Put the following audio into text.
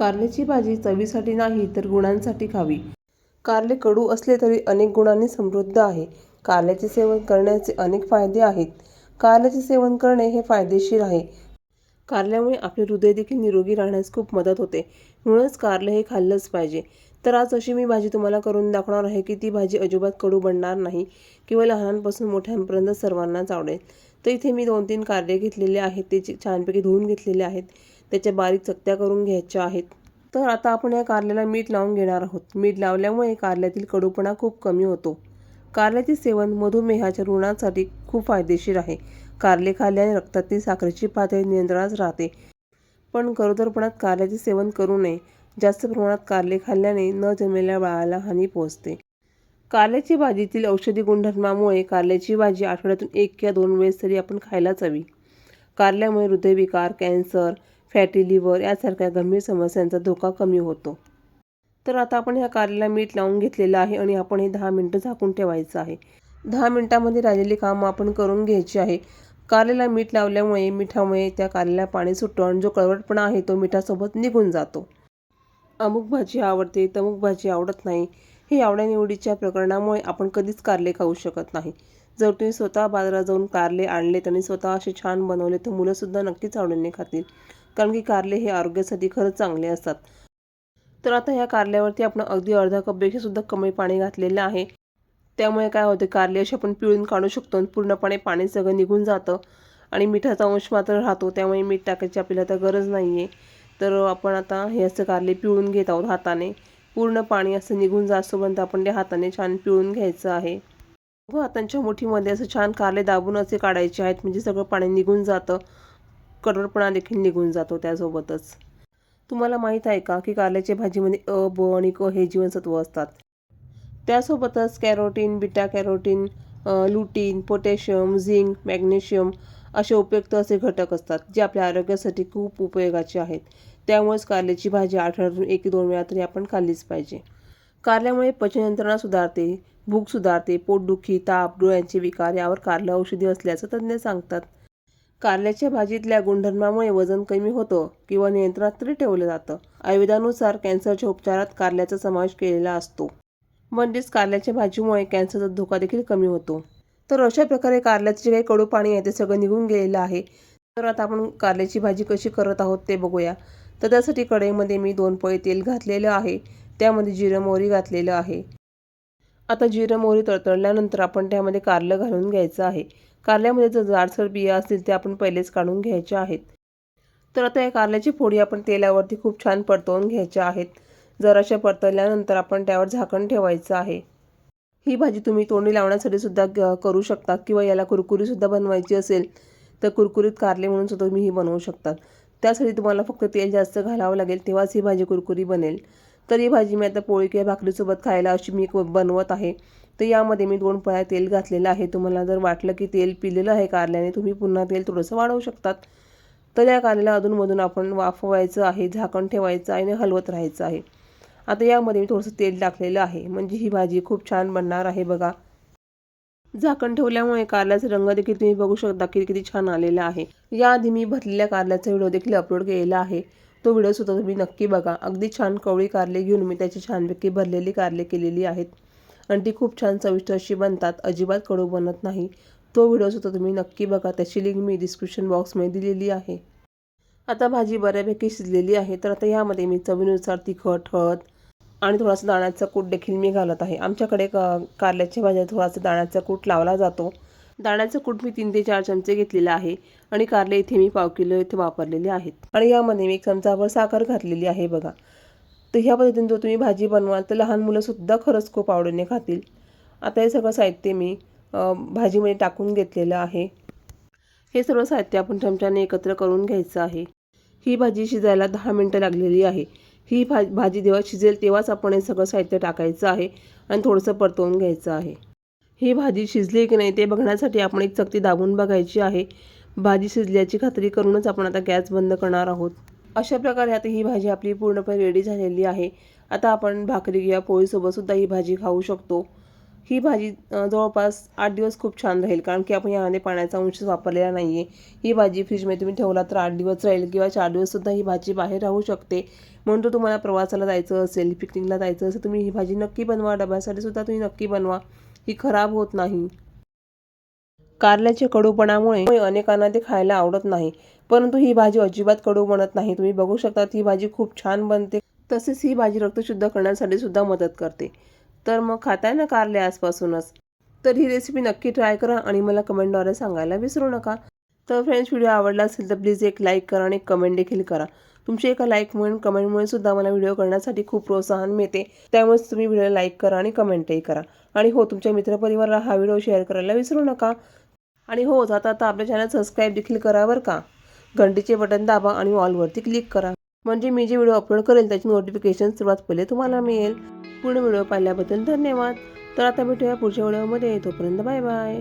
कारल्याची भाजी चवीसाठी नाही तर गुणांसाठी खावी. कारले कडू असले तरी अनेक गुणांनी समृद्ध आहे. कारल्याचे सेवन करण्याचे अनेक फायदे आहेत. कारल्याचे सेवन करणे हे फायदेशीर आहे. कारल्यामुळे आपले हृदय देखील निरोगी राहण्यास खूप मदत होते. म्हणूनच कारले हे खाल्लंच पाहिजे. तर आज अशी मी भाजी तुम्हाला करून दाखवणार आहे की ती भाजी अजिबात कडू बनणार नाही किंवा लहानांपासून मोठ्यांपर्यंत सर्वांनाच आवडेल. तर इथे मी दोन तीन कारले घेतलेले आहेत. ते छानपैकी धुवून घेतलेले आहेत. त्याच्या बारीक चकत्या करून घ्यायच्या आहेत. तर आता आपण या कारल्याला मीठ लावून घेणार आहोत. मीठ लावल्यामुळे कारल्यातील कडूपणा खूप कमी होतो. कारल्याचे सेवन मधुमेहाच्या रुग्णांसाठी खूप फायदेशीर आहे. कारले खाल्ल्याने रक्तातील साखरेची पातळी नियंत्रणात राहते. पण गरोदरपणात कारल्याचे सेवन करू नये. जास्त प्रमाणात कारले खाल्ल्याने न जन्मलेल्या बाळाला हानी पोहोचते. कारल्याची भाजीतील औषधी गुणधर्मामुळे कारल्याची भाजी आठवड्यातून एक किंवा दोन वेळेस तरी आपण खायलाच हवी. कारल्यामुळे हृदयविकार कॅन्सर फॅटी लिव्हर यासारख्या गंभीर समस्यांचा धोका कमी होतो. तर आता आपण ह्या कारल्याला मीठ लावून घेतलेलं आहे आणि आपण हे दहा मिनटं झाकून ठेवायचं आहे. दहा मिनटामध्ये राहिलेली कामं आपण करून घ्यायची आहे. कारल्याला मीठ लावल्यामुळे मिठामुळे त्या कारल्याला पाणी सुटतो आणि जो कळवटपणा आहे तो मिठासोबत निघून जातो. अमुक भाजी आवडते तमुक भाजी आवडत नाही. हे आवड्यानिवडीच्या प्रकरणामुळे आपण कधीच कारले खाऊ शकत नाही. जर तुम्ही स्वतः बाजारात जाऊन कारले आणलेत आणि स्वतः असे छान बनवले तर मुलंसुद्धा नक्कीच आवडीने खातील. कारण की कारले हे आरोग्यासाठी खरंच चांगले असतात. तर आता ह्या कारल्यावरती आपण अगदी अर्धा कपपेक्षा सुद्धा कमी पाणी घातलेलं आहे. त्यामुळे काय होते कारले असे आपण पिळून काढू शकतो आणि पूर्णपणे पाणी सगळं निघून जातं आणि मिठाचा अंश मात्र राहतो त्यामुळे मीठ टाकायची आपल्याला आता गरज नाही आहे तर आपण आता हे असं कारले पिळून घेत आहोत हाताने. पूर्ण पाणी असं निघून जास्तोपर्यंत आपण ते हाताने छान पिळून घ्यायचं आहे. व हातांच्या मुठीमध्ये असं छान कारले दाबून असे काढायचे आहेत म्हणजे सगळं पाणी निघून जातं. कडवटपणा देखील निघून जातो त्यासोबतच. तुम्हाला माहीत आहे का की कारल्याच्या भाजीमध्ये अ ब आणि क हे जीवनसत्व असतात. त्यासोबतच carotene beta carotene lutein potassium zinc magnesium असे उपयुक्त असे घटक असतात जे आपल्या आरोग्यासाठी खूप उपयोगाचे आहेत. त्यामुळेच कारल्याची भाजी आठवड्यातून एक दोन वेळा तरी आपण खाल्लीच पाहिजे. कारल्यामुळे पचनयंत्रणा सुधारते भूक सुधारते पोटदुखी ताप डोळ्यांचे विकार यावर कारलं औषधी असल्याचं तज्ज्ञ सांगतात. कारल्याच्या भाजीतल्या गुणधर्मामुळे वजन कमी होतं किंवा नियंत्रणात तरी ठेवलं जातं. आयुर्वेदानुसार कॅन्सरच्या उपचारात कारल्याचा समावेश केलेला असतो. म्हणजेच कारल्याच्या भाजीमुळे कॅन्सरचा धोका देखील कमी होतो. तर अशा प्रकारे कारल्याचे जे काही कडू पाणी आहे ते सगळं निघून गेलेलं आहे. तर आता आपण कारल्याची भाजी कशी करत आहोत ते बघूया. तर त्यासाठी कढईमध्ये मी दोन पळी तेल घातलेलं आहे. त्यामध्ये जिरं मोहरी घातलेलं आहे. आता जिरं मोहरी तळतळल्यानंतर आपण त्यामध्ये कारलं घालून घ्यायचं आहे. कारल्यामध्ये जर जाडसर बिया असतील ते आपण पहिलेच काढून घ्यायच्या आहेत. तर आता या कारल्याची फोडी आपण तेलावरती खूप छान परतवून घ्यायच्या आहेत. जराशा परतल्यानंतर आपण त्यावर झाकण ठेवायचं आहे. ही भाजी तुम्ही तोंडी लावण्यासाठी सुद्धा ग- करू शकता किंवा याला कुरकुरीसुद्धा बनवायची असेल तर कुरकुरीत कारले म्हणून सुद्धा तुम्ही ही बनवू शकतात त्यासाठी तुम्हाला फक्त तेल जास्त घालावं लागेल तेव्हाच ही भाजी कुरकुरी बनेल. तर ही भाजी मी आता पोळी किंवा भाकरीसोबत खायला अशी मी बनवत आहे. तर यामध्ये मी दोन पळ्या तेल घातलेलं आहे. तुम्हाला जर वाटलं की तेल पिलेलं आहे कारल्याने तुम्ही पुन्हा तेल थोडंसं वाढवू शकतात. तर या कारल्याला अधूनमधून आपण वाफवायचं आहे झाकण ठेवायचं आहे आणि हलवत राहायचं आहे. आता यामध्ये मी थोडंसं तेल टाकलेलं आहे. म्हणजे ही भाजी खूप छान बनणार आहे बघा. झाकण ठेवल्यामुळे कारल्याचा रंग देखील तुम्ही बघू शकता की किती छान आलेला आहे. याआधी मी भरलेल्या कारल्याचा व्हिडिओ देखील अपलोड केलेला आहे. तो व्हिडिओसुद्धा तुम्ही नक्की बघा. अगदी छान कवळी कारले घेऊन मी त्याची छानपैकी भरलेली कारले केलेली आहेत. आणि ती खूप छान चविष्ट अशी बनतात. अजिबात कडू बनत नाही. तो व्हिडिओसुद्धा तुम्ही नक्की बघा. त्याची लिंक मी डिस्क्रिप्शन बॉक्समध्ये दिलेली आहे. आता भाजी बऱ्यापैकी शिजलेली आहे. तर आता यामध्ये मी चवीनुसार तिखट हळद आणि थोडासा दाण्याचा कूट देखील मी घालत आहे. आमच्याकडे क कारल्याच्या भाज्या थोडासा दाण्याचा कूट लावला जातो. दाण्याचं कूट मी तीन ते चार चमचे घेतलेला आहे आणि कारले इथे मी पाव किलो इथे वापरलेले आहेत. आणि यामध्ये मी एक चमचाभर साखर घातलेली आहे बघा. तर ह्या पद्धतीने जर तुम्ही भाजी बनवाल तर लहान मुलंसुद्धा खरंच खूप आवडीने खातील. आता हे सगळं साहित्य मी भाजीमध्ये टाकून घेतलेलं आहे. हे सर्व साहित्य आपण चमच्याने एकत्र करून घ्यायचं आहे. ही भाजी शिजायला दहा मिनटं लागलेली आहे. ही भा भाजी जेव्हा शिजेल तेव्हाच आपण हे सगळं साहित्य टाकायचं आहे आणि थोडंसं परतवून घ्यायचं आहे. ही भाजी शिजली की नाही ते बघण्यासाठी आपण एक चकती दाबून बघायची आहे. भाजी शिजल्याची खात्री करूनच आपण आता गॅस बंद करणार आहोत. अशा प्रकारे आता ही भाजी आपली पूर्णपणे रेडी झालेली आहे. आता आपण भाकरी किंवा पोळीसोबतसुद्धा ही भाजी खाऊ शकतो. ही भाजी जवळपास आठ दिवस खूप छान राहील कारण की आपण यामध्ये पाण्याचा अंश वापरलेला नाही आहे ही भाजी फ्रीजमध्ये तुम्ही ठेवला तर आठ दिवस राहील किंवा चार दिवससुद्धा ही भाजी बाहेर राहू शकते. म्हणून तर तुम्हाला प्रवासाला जायचं असेल पिकनिकला जायचं असेल तुम्ही ही भाजी नक्की बनवा. डब्यासाठी सुद्धा तुम्ही नक्की बनवा. ही खराब होत नाही. कारल्याच्या कडूपणामुळे अनेकांना ते खायला आवडत नाही. परंतु ही भाजी अजिबात कडू बनत नाही. तुम्ही बघू शकता ही भाजी खूप छान बनते. तसेच ही भाजी रक्तशुद्ध करण्यासाठी सुद्धा मदत करते. तर मग खाताय ना कारले आजपासूनच? तर ही रेसिपी नक्की ट्राय करा आणि मला कमेंटद्वारे सांगायला विसरू नका. तर फ्रेंड्स व्हिडिओ आवडला असेल तर प्लीज एक लाईक करा आणि कमेंट देखील करा. तुमच्या एका लाईकमुळे कमेंटमुळे सुद्धा मला व्हिडिओ करण्यासाठी खूप प्रोत्साहन मिळते. त्यामुळेच तुम्ही व्हिडिओ लाईक करा आणि कमेंटही करा. आणि हो तुमच्या मित्रपरिवाराला हा व्हिडिओ शेअर करायला विसरू नका. आणि हो जाता आता आपल्या चॅनल सबस्क्राईब देखील करा बरं का. घंटीचे बटन दाबा आणि ऑलवरती क्लिक करा. म्हणजे मी जे व्हिडिओ अपलोड करेल त्याची नोटिफिकेशन सर्वात पहिले तुम्हाला मिळेल. पूर्ण व्हिडिओ पाहिल्याबद्दल धन्यवाद. तर आता भेटूया पुढच्या व्हिडिओमध्ये तोपर्यंत बाय बाय